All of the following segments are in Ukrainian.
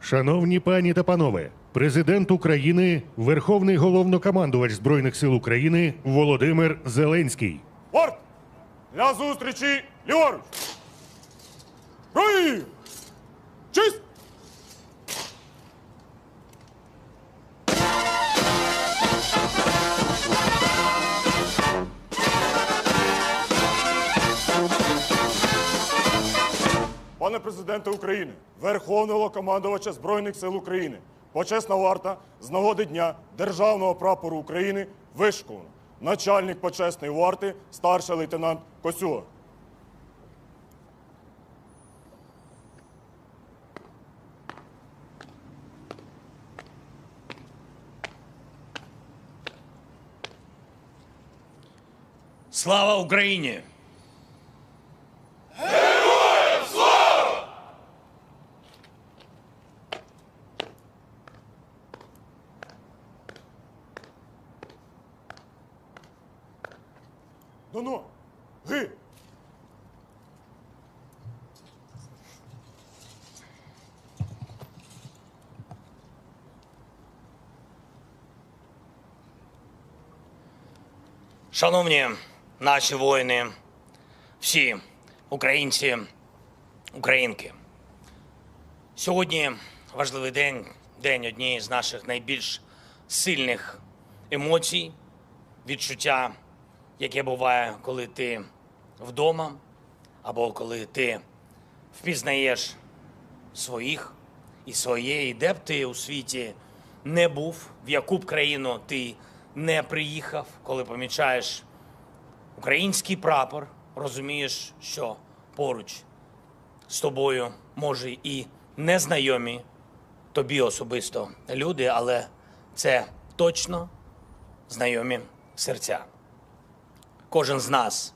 Шановні пані та панове, президент України, Верховний головнокомандувач Збройних сил України Володимир Зеленський. Порт! Для зустрічі ліворуч! Бій! Чисть! Пане президенте України, Верховного командувача Збройних сил України, почесна варта з нагоди Дня Державного прапору України вишикована. Начальник почесної варти, старший лейтенант Косюга. Слава Україні! Ну ну, ги! Шановні наші воїни, всі українці, українки. Сьогодні важливий день, день однієї з наших найбільш сильних емоцій, відчуття, яке буває, коли ти вдома, або коли ти впізнаєш своїх і своє, і де б ти у світі не був, в яку б країну ти не приїхав, коли помічаєш український прапор, розумієш, що поруч з тобою може і незнайомі тобі особисто люди, але це точно знайомі серця. Кожен з нас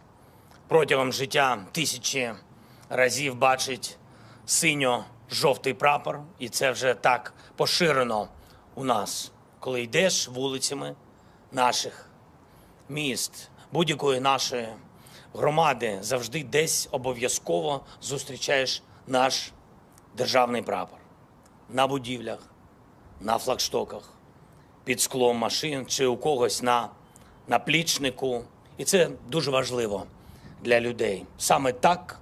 протягом життя тисячі разів бачить синьо-жовтий прапор, і це вже так поширено у нас, коли йдеш вулицями наших міст, будь-якої нашої громади, завжди десь обов'язково зустрічаєш наш державний прапор на будівлях, на флагштоках, під склом машин чи у когось на наплічнику. І це дуже важливо для людей. Саме так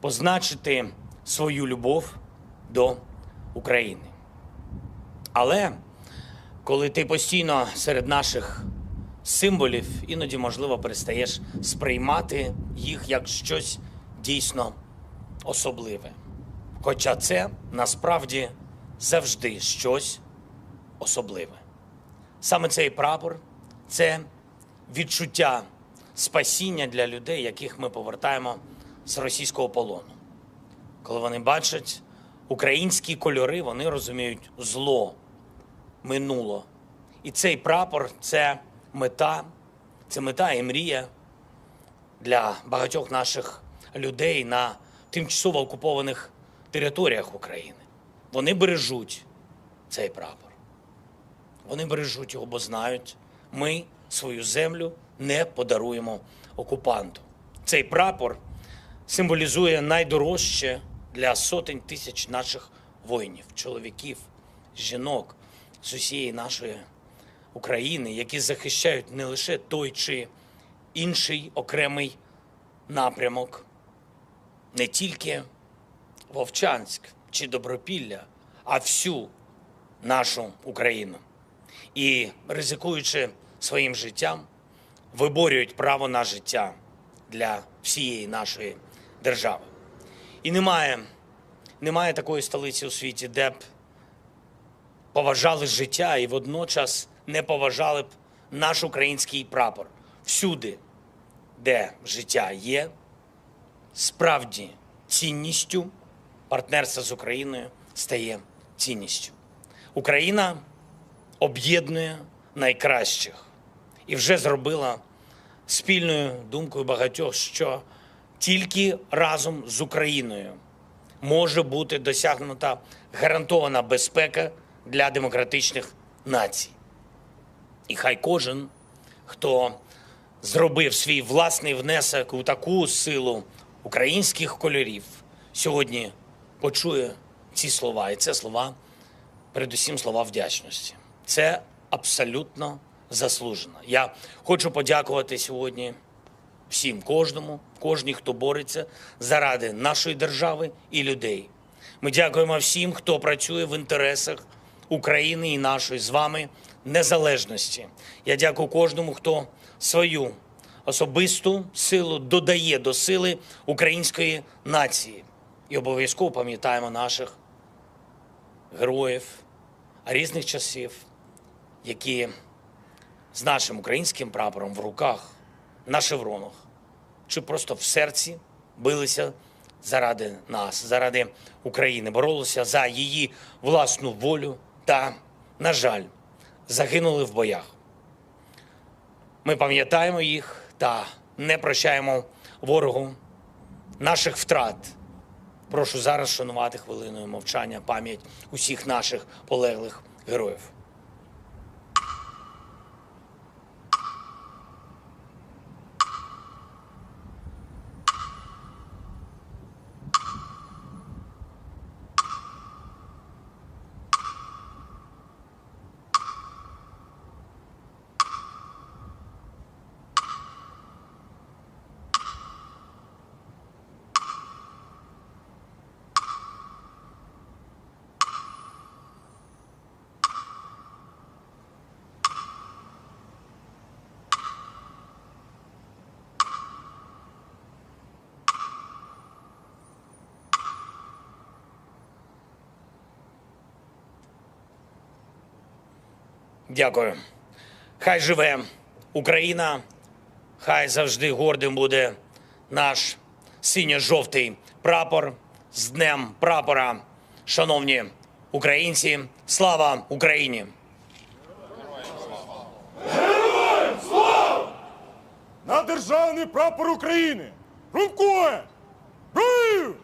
позначити свою любов до України. Але коли ти постійно серед наших символів, іноді, можливо, перестаєш сприймати їх як щось дійсно особливе. Хоча це насправді завжди щось особливе. Саме цей прапор це відчуття спасіння для людей, яких ми повертаємо з російського полону. Коли вони бачать українські кольори, вони розуміють зло, минуло. І цей прапор це мета, це мета і мрія для багатьох наших людей на тимчасово окупованих територіях України. Вони бережуть цей прапор. Вони бережуть його, бо знають, ми свою землю не подаруємо окупанту. Цей прапор символізує найдорожче для сотень тисяч наших воїнів, чоловіків, жінок з усієї нашої України, які захищають не лише той чи інший окремий напрямок, не тільки Вовчанськ чи Добропілля, а всю нашу Україну. І ризикуючи своїм життям, виборюють право на життя для всієї нашої держави. І немає, немає такої столиці у світі, де б поважали життя і водночас не поважали б наш український прапор. Всюди, де життя є, справді цінністю партнерство з Україною стає цінністю. Україна об'єднує найкращих і вже зробила спільною думкою багатьох, що тільки разом з Україною може бути досягнута гарантована безпека для демократичних націй. І хай кожен, хто зробив свій власний внесок у таку силу українських кольорів, сьогодні почує ці слова. І це слова передусім слова вдячності. Це абсолютно заслужено. Я хочу подякувати сьогодні всім, кожному, кожній, хто бореться заради нашої держави і людей. Ми дякуємо всім, хто працює в інтересах України і нашої з вами незалежності. Я дякую кожному, хто свою особисту силу додає до сили української нації. І обов'язково пам'ятаємо наших героїв різних часів, які з нашим українським прапором в руках на шевронах чи просто в серці билися заради нас, заради України, боролися за її власну волю та, на жаль, загинули в боях. Ми пам'ятаємо їх та не прощаємо ворогу наших втрат. Прошу зараз шанувати хвилиною мовчання пам'ять усіх наших полеглих героїв. Дякую. Хай живе Україна, хай завжди гордим буде наш синьо-жовтий прапор з Днем прапора. Шановні українці, слава Україні! Героям слава! На державний прапор України! Румкує! Бою!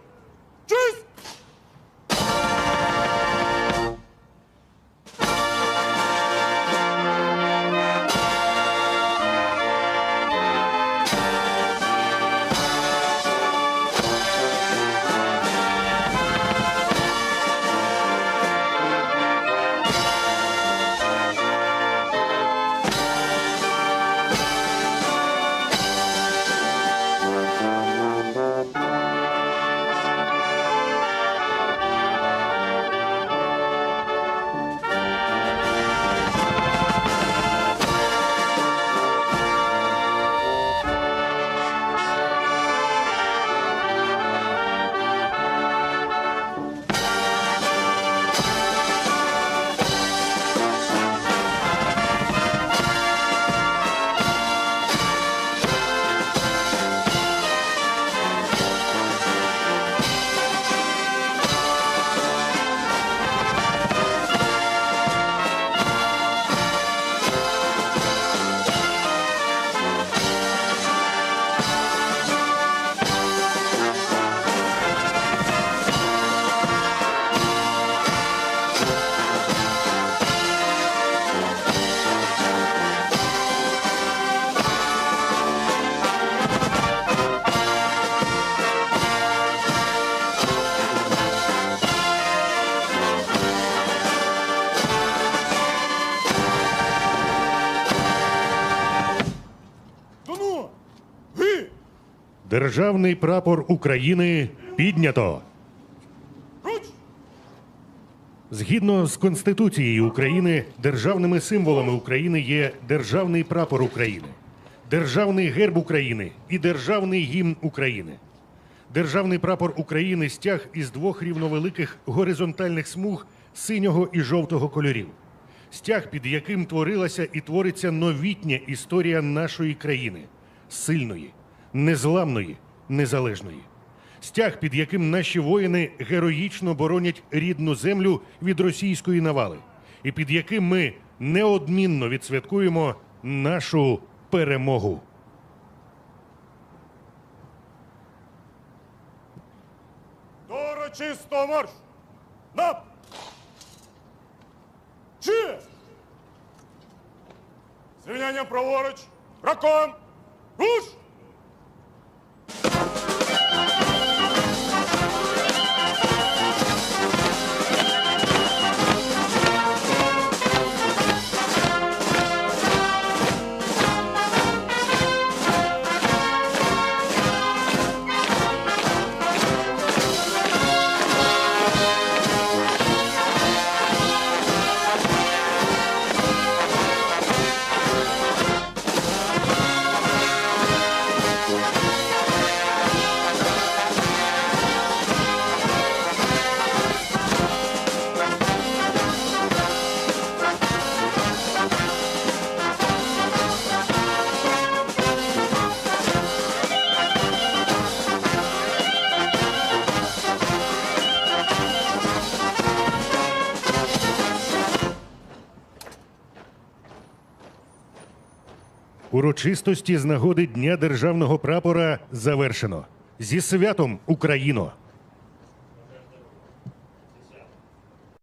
Державний прапор України піднято. Згідно з Конституцією України, державними символами України є державний прапор України, державний герб України і державний гімн України. Державний прапор України стяг із двох рівновеликих горизонтальних смуг синього і жовтого кольорів. Стяг, під яким творилася і твориться новітня історія нашої країни сильної, незламної, незалежної. Стяг, під яким наші воїни героїчно боронять рідну землю від російської навали, і під яким ми неодмінно відсвяткуємо нашу перемогу. До марш! На! Чи! Звільнянням праворуч! Раком! Руш! you Урочистості з нагоди Дня державного прапора завершено. Зі святом Україно!